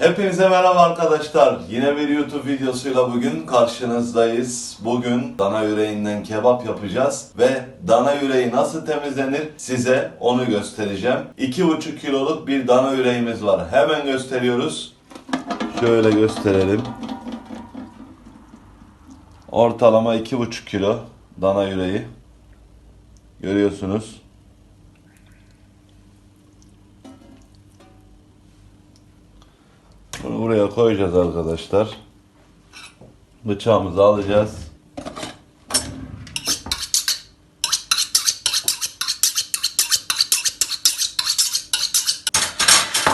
Hepinize merhaba arkadaşlar. Yine bir YouTube videosuyla bugün karşınızdayız. Bugün dana yüreğinden kebap yapacağız ve dana yüreği nasıl temizlenir size onu göstereceğim. 2,5 kiloluk bir dana yüreğimiz var. Hemen gösteriyoruz. Şöyle gösterelim. Ortalama 2,5 kilo dana yüreği. Görüyorsunuz. Buraya koyacağız arkadaşlar. Bıçağımızı alacağız.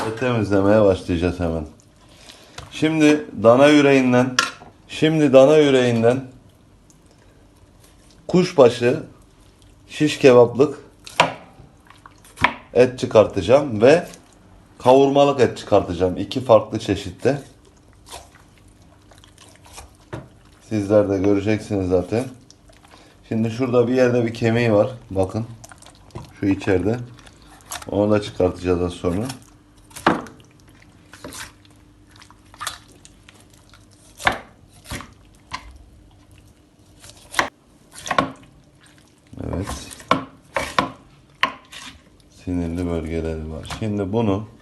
Ve temizlemeye başlayacağız hemen. Şimdi dana yüreğinden şimdi dana yüreğinden kuşbaşı şiş kebaplık et çıkartacağım ve kavurmalık et çıkartacağım. iki farklı çeşitte. Sizler de göreceksiniz zaten. Şimdi şurada bir yerde bir kemiği var. Bakın. Şu içeride. Onu da çıkartacağız az sonra. Evet sinirli bölgeleri var. Şimdi bunu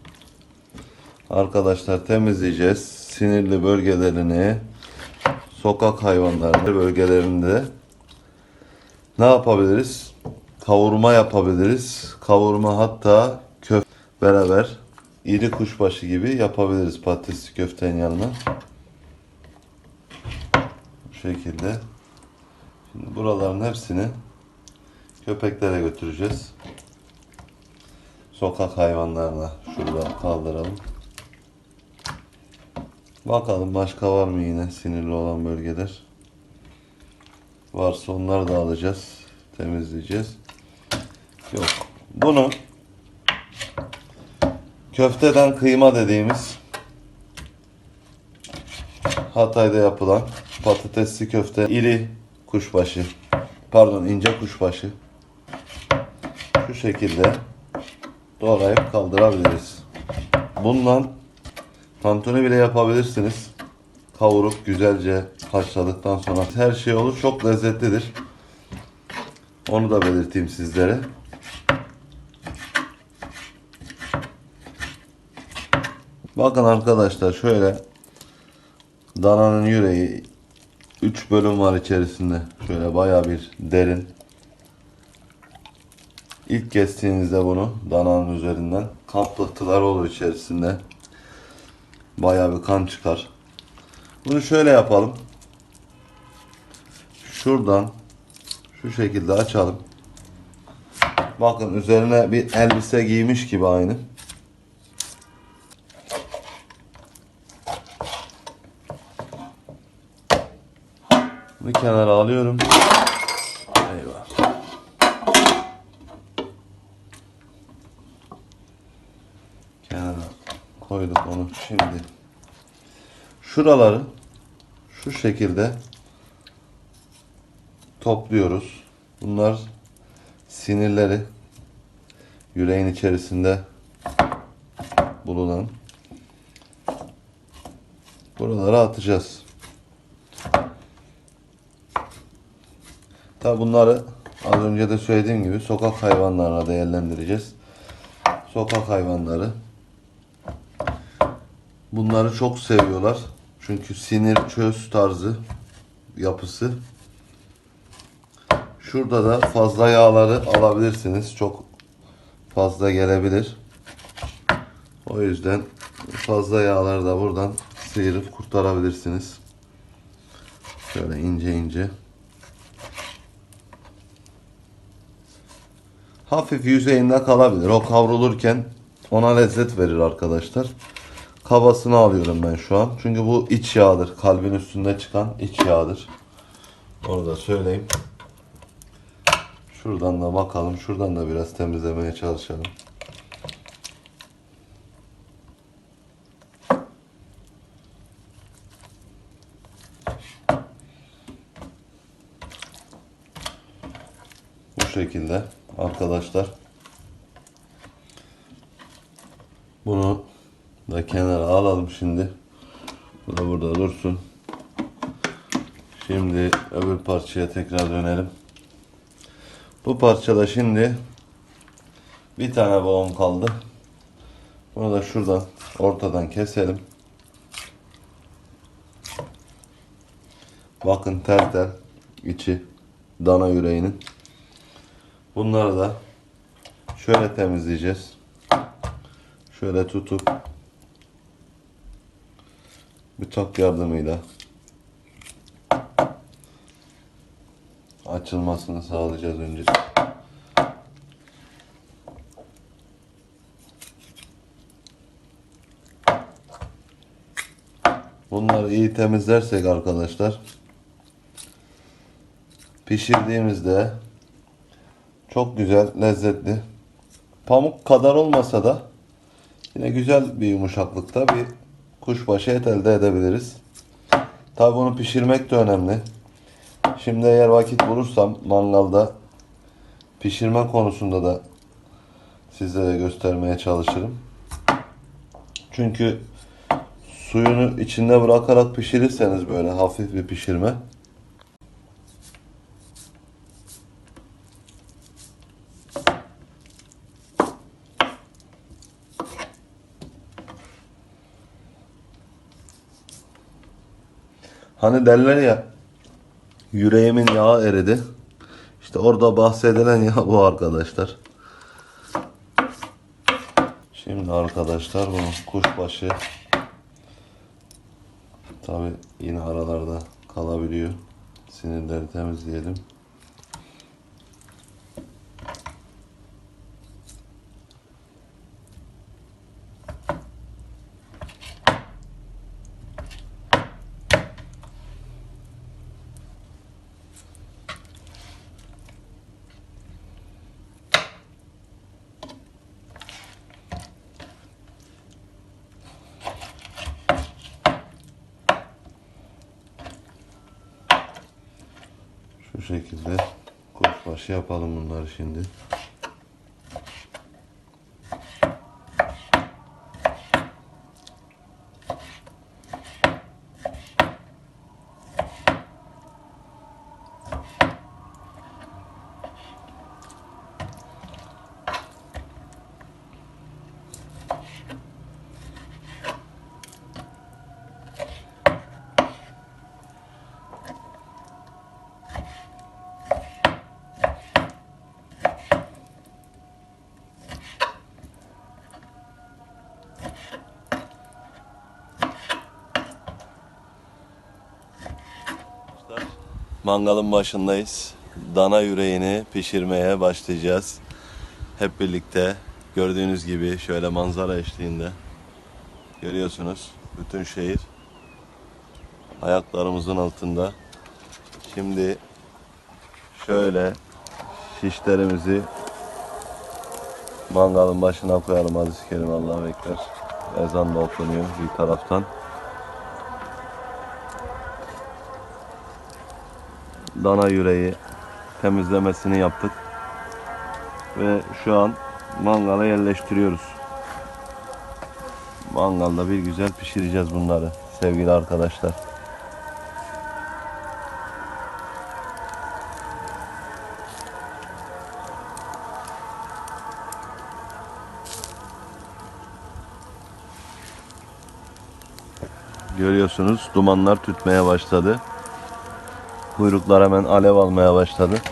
arkadaşlar temizleyeceğiz. Sinirli bölgelerini sokak hayvanları bölgelerinde ne yapabiliriz? Kavurma yapabiliriz. Kavurma hatta köf beraber iri kuşbaşı gibi yapabiliriz patatesli köftenin yanına. Bu şekilde. Şimdi buraların hepsini köpeklere götüreceğiz sokak hayvanlarına şurada kaldıralım. Bakalım başka var mı yine sinirli olan bölgeler. Varsa onları da alacağız. Temizleyeceğiz. Yok. Bunu köfteden kıyma dediğimiz Hatay'da yapılan patatesli köfte iri kuşbaşı pardon ince kuşbaşı şu şekilde doğrayıp kaldırabiliriz. Bundan tantuni bile yapabilirsiniz. Kavurup güzelce haşladıktan sonra her şey olur. Çok lezzetlidir. Onu da belirteyim sizlere. Bakın arkadaşlar şöyle dananın yüreği 3 bölüm var içerisinde. Şöyle baya bir derin. İlk kestiğinizde bunu dananın üzerinden kan pıhtıları olur içerisinde. Bayağı bir kan çıkar. Bunu şöyle yapalım. Şuradan şu şekilde açalım. Bakın üzerine bir elbise giymiş gibi aynı. Bunu kenara alıyorum. Eyvah. kenara koyduk onu şimdi şuraları şu şekilde topluyoruz. Bunlar sinirleri yüreğin içerisinde bulunan buralara atacağız. Tabi bunları az önce de söylediğim gibi sokak hayvanlarına değerlendireceğiz. Sokak hayvanları Bunları çok seviyorlar. Çünkü sinir çöz tarzı yapısı. Şurada da fazla yağları alabilirsiniz. Çok fazla gelebilir. O yüzden fazla yağları da buradan sıyırıp kurtarabilirsiniz. Şöyle ince ince. Hafif yüzeyinde kalabilir. O kavrulurken ona lezzet verir arkadaşlar. Kabasını alıyorum ben şu an. Çünkü bu iç yağdır. Kalbin üstünde çıkan iç yağdır. Onu da söyleyeyim. Şuradan da bakalım. Şuradan da biraz temizlemeye çalışalım. Bu şekilde arkadaşlar. Bunu da kenara alalım şimdi. Bu da burada dursun. Şimdi öbür parçaya tekrar dönelim. Bu parçada şimdi bir tane balon kaldı. Bunu da şuradan ortadan keselim. Bakın tel tel içi dana yüreğinin. Bunları da şöyle temizleyeceğiz. Şöyle tutup bıçak yardımıyla açılmasını sağlayacağız önce. Bunları iyi temizlersek arkadaşlar pişirdiğimizde çok güzel, lezzetli. Pamuk kadar olmasa da yine güzel bir yumuşaklıkta bir kuşbaşı et elde edebiliriz. Tabi bunu pişirmek de önemli. Şimdi eğer vakit bulursam mangalda pişirme konusunda da sizlere göstermeye çalışırım. Çünkü suyunu içinde bırakarak pişirirseniz böyle hafif bir pişirme Hani derler ya yüreğimin yağı eridi. İşte orada bahsedilen yağ bu arkadaşlar. Şimdi arkadaşlar bu kuşbaşı tabi yine aralarda kalabiliyor. Sinirleri temizleyelim. Şu şekilde kuşbaşı yapalım bunları şimdi. Mangalın başındayız. Dana yüreğini pişirmeye başlayacağız. Hep birlikte gördüğünüz gibi şöyle manzara eşliğinde görüyorsunuz bütün şehir ayaklarımızın altında. Şimdi şöyle şişlerimizi mangalın başına koyalım hadis-i kerim Allah'a bekler. Ezan da okunuyor bir taraftan. Dana yüreği temizlemesini yaptık. Ve şu an mangala yerleştiriyoruz. Mangalda bir güzel pişireceğiz bunları sevgili arkadaşlar. Görüyorsunuz dumanlar tütmeye başladı. Kuyruklar hemen alev almaya başladı.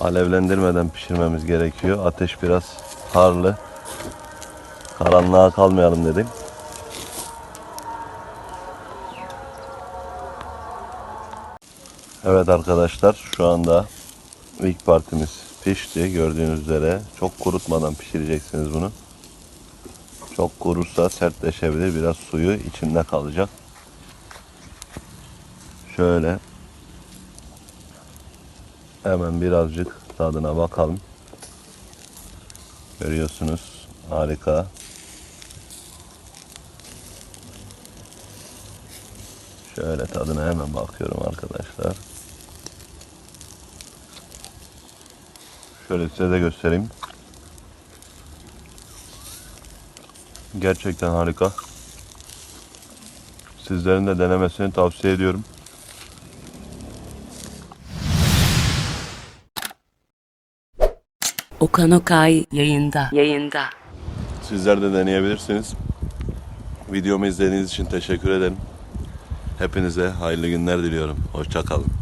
Alevlendirmeden pişirmemiz gerekiyor. Ateş biraz harlı. Karanlığa kalmayalım dedim. Evet arkadaşlar şu anda ilk partimiz pişti gördüğünüz üzere. Çok kurutmadan pişireceksiniz bunu. Çok kurursa sertleşebilir. Biraz suyu içinde kalacak. Şöyle hemen birazcık tadına bakalım. Görüyorsunuz harika. Şöyle tadına hemen bakıyorum arkadaşlar. Şöyle size de göstereyim. Gerçekten harika. Sizlerin de denemesini tavsiye ediyorum. Okan Okay yayında. Yayında. Sizler de deneyebilirsiniz. Videomu izlediğiniz için teşekkür ederim. Hepinize hayırlı günler diliyorum. Hoşça kalın.